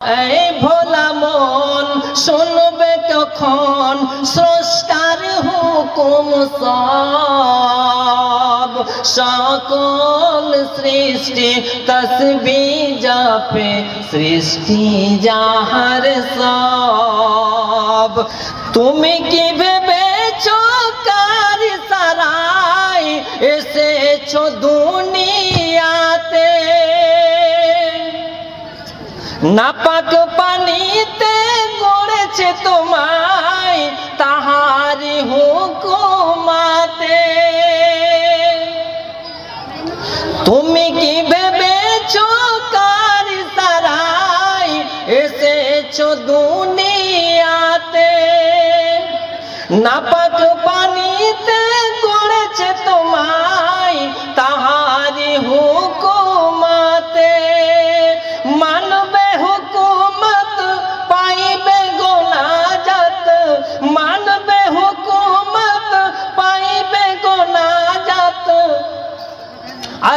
এই ভোলা মন শুনবে কখন স্রষ্টার হুকুম সব। সকল সৃষ্টি তসবি জাপে, সৃষ্টি যাহার সব। তুমি কি ভেবেছো কার সারাই এসেছ দুনিয়াতে নাপাক পানিতে গড়েছে তোমায় তাহারি হুকুমাতে। তুমি কি ভেবেছো কার তারাই এসেছ দুনিয়াতে? নাপাক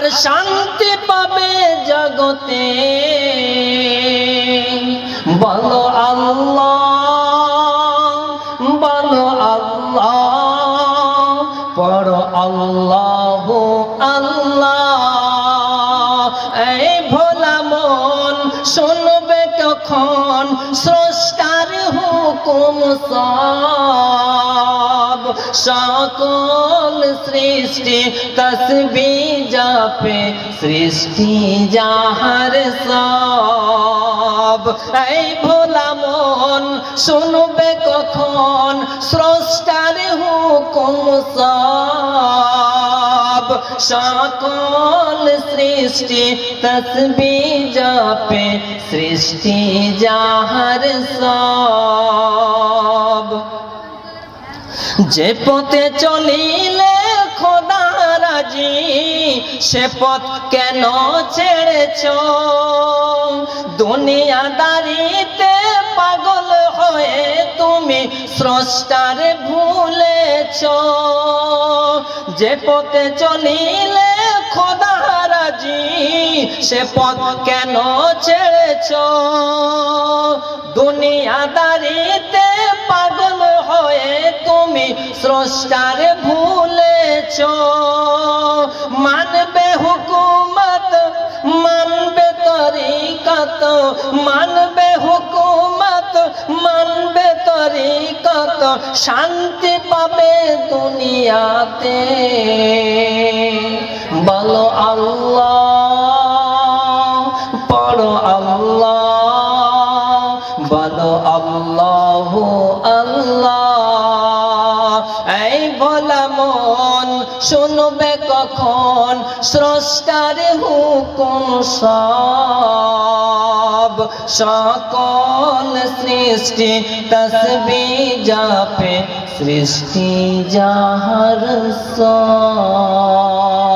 আর শান্তি পাবে জগতে। বলো আল্লাহ বলো আল্লাহ, পড়ো আল্লাহ আল্লাহ। এই ভোলা মন শুনবে কখন স্রষ্টার হুকুম সব। সকল সৃষ্টি তসবি জাপে, সৃষ্টি যাহার সব। এই ভোলা মন শুনবে কখন স্রষ্টার হুকুম সব। সকল সৃষ্টি তসবি জাপে, সৃষ্টি যাহার সব। যে পথে চলিলে খোদা রাজি, সে পথ কেন ছেড়েছ? দুনিয়াদারিতে পাগল হয়ে তুমি স্রষ্টার ভুলেছ। যে পথে চলিলে খোদা রাজি, সে পথ কেন ছেড়েছ? দুনিয়াদারিতে স্রষ্টার ভুলেছ। মানবে হুকুমত, মানবে তরিকত। মানবে হুকুমত, মানবে তরিকত। শান্তি পাবে দুনিয়াতে। বলো আল্লাহ, পড়ো আল্লাহ, বলো আল্লাহ। মন শুনবে কখন স্রষ্টার হুকুম সব। সকল সৃষ্টি তসবি যাপে সৃষ্টি যাহার সব।